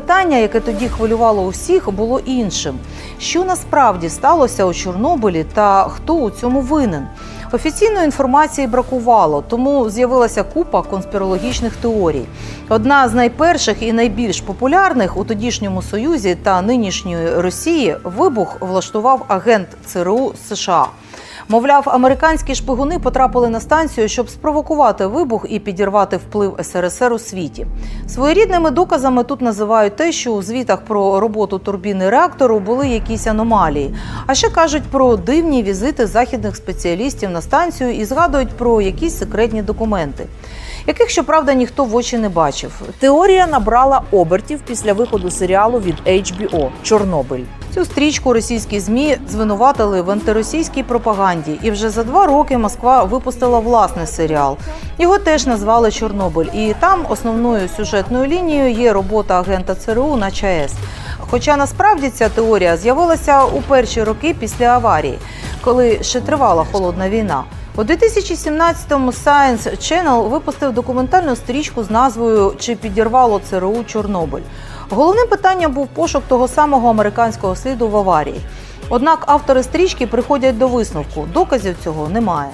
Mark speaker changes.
Speaker 1: Питання, яке тоді хвилювало усіх, було іншим: що насправді сталося у Чорнобилі та хто у цьому винен? Офіційної інформації бракувало, тому з'явилася купа конспірологічних теорій. Одна з найперших і найбільш популярних у тодішньому союзі та нинішньої Росії вибух влаштував агент ЦРУ США. Мовляв, американські шпигуни потрапили на станцію, щоб спровокувати вибух і підірвати вплив СРСР у світі. Своєрідними доказами тут називають те, що у звітах про роботу турбіни реактору були якісь аномалії. А ще кажуть про дивні візити західних спеціалістів на станцію і згадують про якісь секретні документи, яких, щоправда, ніхто в очі не бачив.
Speaker 2: Теорія набрала обертів після виходу серіалу від HBO Чорнобиль.
Speaker 1: Цю стрічку російські змі звинуватили в антиросійській пропаганді, і вже за два роки Москва випустила власний серіал. Його теж назвали Чорнобиль, і там основною сюжетною лінією є робота агента ЦРУ на ЧАЕС. Хоча насправді ця теорія з'явилася у перші роки після аварії, коли ще тривала холодна війна. У 2017-му Science Channel випустив документальну стрічку з назвою Чи підірвало ЦРУ Чорнобиль. Головним питанням був пошук того самого американського сліду в аварії. Однак автори стрічки приходять до висновку: доказів цього немає.